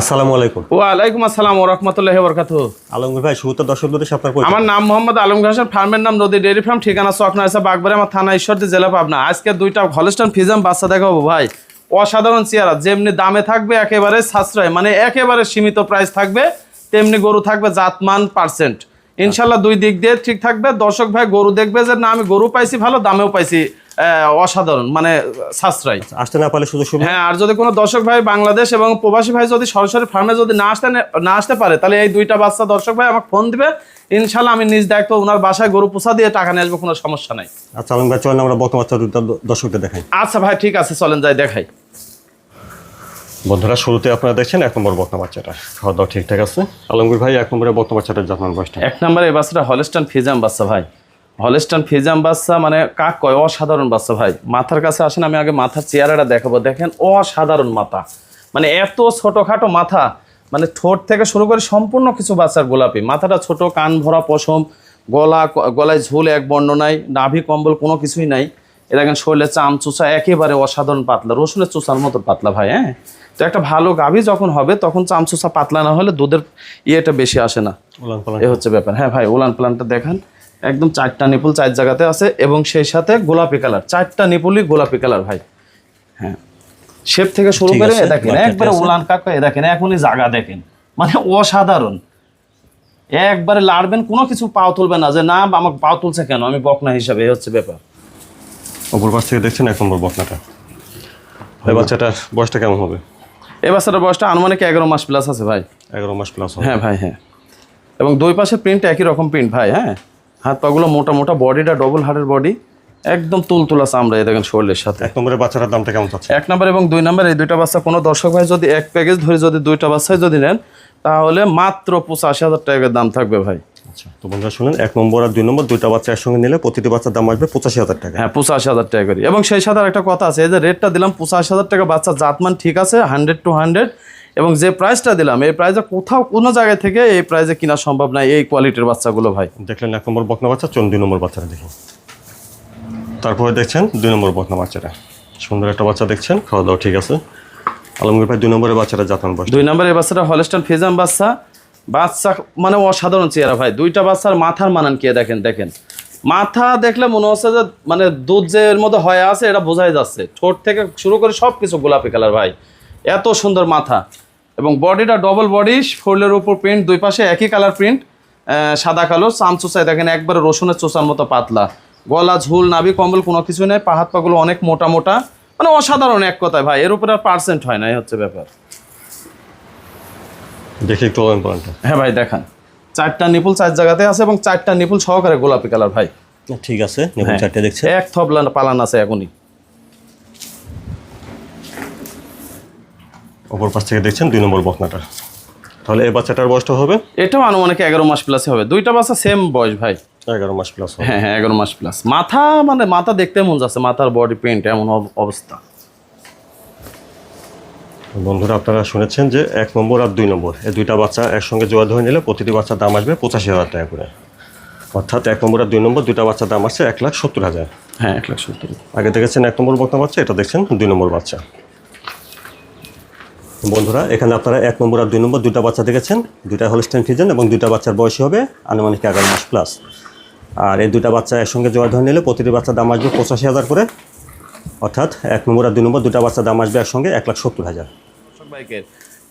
আসসালামু আলাইকুম। আসসালাম আলমগীর ভাই সাথে আপনার আমার নাম মোহাম্মদ ফার্মের নাম নদী ফার্ম ঠিকানা বাগবাড়ি আমার থানা ঈশ্বরদী জেলা পাবনা। আজকে দুইটা হলস্টান ফিজাম বাচ্চা দেখাবো ভাই। অসাধারণ চেয়ারা যেমনি দামে থাকবে একেবারে সাশ্রয় মানে একেবারে সীমিত প্রাইস থাকবে তেমনি গরু থাকবে জাতমান পার্সেন্ট ইনশাল্লাহ দুই দিক দিয়ে ঠিক থাকবে। দর্শক ভাই গরু দেখবে যে না আমি গরু পাইছি ভালো দামেও পাইছি। অসাধারণ মানে সাশ্রয়। আসতে না পারলে শুধু সুবিধা হ্যাঁ আর যদি কোনো দর্শক ভাই বাংলাদেশ এবং প্রবাসী ভাই যদি সরাসরি ফার্মে যদি না আসতে না আসতে পারে তাহলে এই দুইটা বাচ্চা দর্শক ভাই আমাকে ফোন দিবে। ইনশাল্লাহ আমি নিজ দায়িত্ব ওনার বাসায় গরু পোষা দিয়ে টাকা নিয়ে আসব কোনো সমস্যা নাই। আচ্ছা আলম ভাই চলেন আমরা বর্তমান দর্শকদের দেখাই। আচ্ছা ভাই ঠিক আছে চলেন যাই দেখাই। বন্ধুরা শুরুতে আপনারা দেখছেন এক নম্বর বর্তমান বাচ্চাটা। খাওয়া দাওয়া ঠিকঠাক আছে? আলমগীর ভাই এক নম্বরে বর্তমান বাচ্চাটার জানান বয়সটা। এক নম্বরে এই বাচ্চাটা হলেস্টান ফিজাম বাচ্চা ভাই। হলেস্টান ফিজাম বাচ্চা মানে কাক কয়? অসাধারণ বাচ্চা ভাই। মাথার কাছে আসেন আমি আগে মাথার চেহারাটা দেখাবো। দেখেন অসাধারণ মাথা। মানে এত ছোটোখাটো মাথা মানে ঠোঁট থেকে শুরু করে সম্পূর্ণ কিছু বাচ্চার গোলাপি। মাথাটা ছোট কান ভরা পশম গলা গলায় ঝুল এক বর্ণ নাই নাভি কম্বল কোনো কিছুই নাই। এ দেখেন শরীরে চাম চুষা একেবারে অসাধারণ পাতলা রসুনের চুষার মতো পাতলা ভাই হ্যাঁ? তো একটা ভালো গাভী যখন হবে তখন চাম চুষা পাতলা না হলে দুধের ইয়েটা বেশি আসে না। এ হচ্ছে ব্যাপার। হ্যাঁ ভাই ওলান প্লানটা দেখান। একদম চারটা নিপুল চার জায়গাতে আছে এবং সেই সাথে গোলাপি কালার। চারটা নিপুলই গোলাপি কালার ভাই। হ্যাঁ। শেপ থেকে শুরু করে দেখেন একবারে উলান কাকা এ দেখেন এখনই জায়গা দেখেন। মানে অসাধারণ। একবারে লাড়বেন কোনো কিছু পাও তুলবে না যে না আমাকে পাও তুলছে কেন? আমি বকনা হিসাবে এই হচ্ছে ব্যাপার। অপর পাশ থেকে দেখছেন এক নম্বর বকনাটা। এই বাচ্চাটার বয়সটা কেমন হবে? এই বাচ্চাটার বয়সটা আনুমানিক এগারো মাস প্লাস আছে ভাই। এগারো মাস প্লাস হ্যাঁ ভাই হ্যাঁ। এবং দুই পাশে প্রিন্ট একই রকম প্রিন্ট ভাই হ্যাঁ? হাত পাগুলো মোটা মোটা বডিটা ডবল হার্টের বডি একদম তুলতুলা চামড়া দেখেন শরীরের সাথে। এক নম্বরের বাচ্চাটার দামটা কেমন চাচ্ছে? এক নাম্বার এবং দুই নাম্বার এই দুইটা বাচ্চা কোনো দর্শক ভাই যদি এক প্যাকেজ ধরে যদি দুইটা বাচ্চায় যদি নেন তাহলে মাত্র পঁচাশি হাজার টাকার দাম থাকবে ভাই। আচ্ছা তো বন্ধুরা শুনেন এক নম্বর আর দুই নম্বর দুইটা বাচ্চা একসঙ্গে নিলে প্রতিটি বাচ্চার দাম আসবে পঁচাশি হাজার টাকা। হ্যাঁ পঁচাশি হাজার টাকা করি। এবং সেই সাথে একটা কথা আছে এই যে রেটটা দিলাম পঁচাশি হাজার টাকা বাচ্চা জাতমান ঠিক আছে হান্ড্রেড টু হান্ড্রেড এবং যে প্রাইসটা দিলাম এই প্রাইসে কোথাও কোনো জায়গা থেকে এই প্রাইসে কেনা সম্ভব নয় এই কোয়ালিটির বাচ্চাগুলো ভাই। দেখলেন এক নম্বর বকনা বাচ্চা চলুন দুই নম্বর বাচ্চাটা দেখুন তারপরে দেখছেন দুই নম্বর বকনা বাচ্চাটা। সুন্দর একটা বাচ্চা দেখছেন খাওয়া দাওয়া ঠিক আছে। আলমগীর ভাই দুই নম্বরের বাচ্চাটা জাতান বয়স দুই নম্বরের বাচ্চাটা হলস্টান ফিজাম বাচ্চা। বাচ্চা মানে অসাধারণ চেহারা ভাই। দুইটা বাচ্চার মাথার মানান কে দেখেন দেখেন। মাথা দেখলে মনে হচ্ছে যে মানে দুধ যে এর মধ্যে হয়ে আছে এটা বোঝাই যাচ্ছে। ঠোঁট থেকে শুরু করে সব কিছু গোলাপি কালার ভাই। এত সুন্দর মাথা। এবং বডিটা ডবল বডি ফোল্ডের উপর প্রিন্ট দুই পাশে একই কালার প্রিন্ট সাদা কালো চাম চোষায় দেখেন একবারে রসুনের চোষার মতো পাতলা। গলা ঝুল নাভি কম্বল কোনো কিছু নেই পা হাত পাগুলো অনেক মোটা মোটা। মানে অসাধারণ এক কথায় ভাই এর উপরে আর পার্সেন্ট হয় না এই হচ্ছে ব্যাপার। দেখি ওলান হ্যাঁ ভাই দেখান। চারটা নিপুল চার জায়গাতে আছে এবং চারটা নিপুল সহকারে গোলাপি কালার ভাই। ঠিক আছে হ্যাঁ। চারটে দেখছে। এক থবলা পালান আছে এখনই। অপর পাশ থেকে দেখছেন দুই নম্বর বকনাটা। তাহলে এই বাচ্চাটার বয়সটা হবে? এটাও আনুমানিক এগারো মাস প্লাসে হবে। দুইটা বাচ্চা সেম বয়স ভাই। এগারো মাস প্লাস হ্যাঁ হ্যাঁ এগারো মাস প্লাস মাথা মানে মাথা দেখতে মন যাচ্ছে মাথার বডি পেন্ট এমন অব- অবস্থা। বন্ধুরা আপনারা শুনেছেন যে এক নম্বর আর দুই নম্বর। এই দুইটা বাচ্চা একসঙ্গে জোয়া ধরে নিলে প্রতিটি বাচ্চার দাম আসবে পঁচাশি হাজার টাকা করে। অর্থাৎ এক নম্বর আর দুই নম্বর দুইটা বাচ্চার দাম আসছে এক লাখ সত্তর হাজার। হ্যাঁ এক লাখ সত্তর আগে দেখেছেন এক নম্বর বাচ্চা এটা দেখছেন দুই নম্বর বাচ্চা। বন্ধুরা, এখানে আপনারা এক নম্বর আর দুই নম্বর দুইটা বাচ্চা দেখেছেন। দুইটা হলস্টেন ফিজেন এবং দুইটা বাচ্চার বয়সী হবে আনুমানিক এগারো মাস প্লাস আর এই দুইটা বাচ্চা একসঙ্গে জোয়া ধরে নিলে প্রতিটি বাচ্চার দাম আসবে পঁচাশি হাজার করে। অর্থাৎ এক নম্বর আর দুই নম্বর দুইটা বাচ্চার দাম আসবে একসঙ্গে এক লাখ সত্তর হাজার।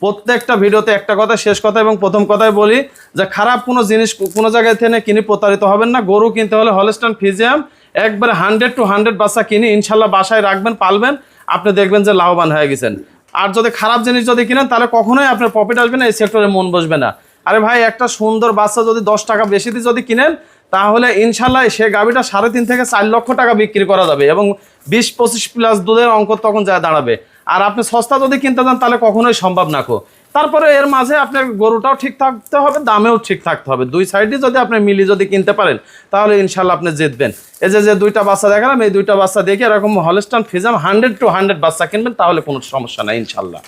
প্রত্যেকটা ভিডিওতে একটা কথা, শেষ কথা এবং প্রথম কথাই বলি যে খারাপ কোনো জিনিস কোনো জায়গায় থেকে কিনে প্রতারিত হবেন না। গরু কিনতে হলে হলস্টান ফিজিয়াম একবারে হান্ড্রেড টু হান্ড্রেড বাচ্চা কিনে ইনশাল্লাহ বাসায় রাখবেন, পালবেন। আপনি দেখবেন যে লাভবান হয়ে গেছেন। আর যদি খারাপ জিনিস যদি কিনেন, তাহলে কখনোই আপনার প্রফিট আসবে না, এই সেক্টরে মন বসবে না। আরে ভাই, একটা সুন্দর বাচ্চা যদি দশ টাকা বেশি দিয়ে যদি কিনেন, তাহলে ইনশাল্লাহ সে গাভিটা সাড়ে তিন থেকে চার লক্ষ টাকা বিক্রি করা যাবে এবং বিশ পঁচিশ প্লাস দুধের অঙ্ক তখন যা দাঁড়াবে। আর আপনি সস্তা যদি কিনতে চান তাহলে কখনোই সম্ভব না কো। তারপরে এর মাঝে আপনার গরুটাও ঠিক থাকতে হবে, দামেও ঠিক থাকতে হবে। দুই সাইডে যদি আপনি মিলি যদি কিনতে পারেন, তাহলে ইনশাল্লাহ আপনি জিতবেন এই যে যে দুইটা বাচ্চা দেখালাম, এই দুইটা বাচ্চা দেখে এরকম হলস্টান ফিজাম হান্ড্রেড টু হান্ড্রেড বাচ্চা কিনবেন, তাহলে কোনো সমস্যা নাই ইনশাল্লাহ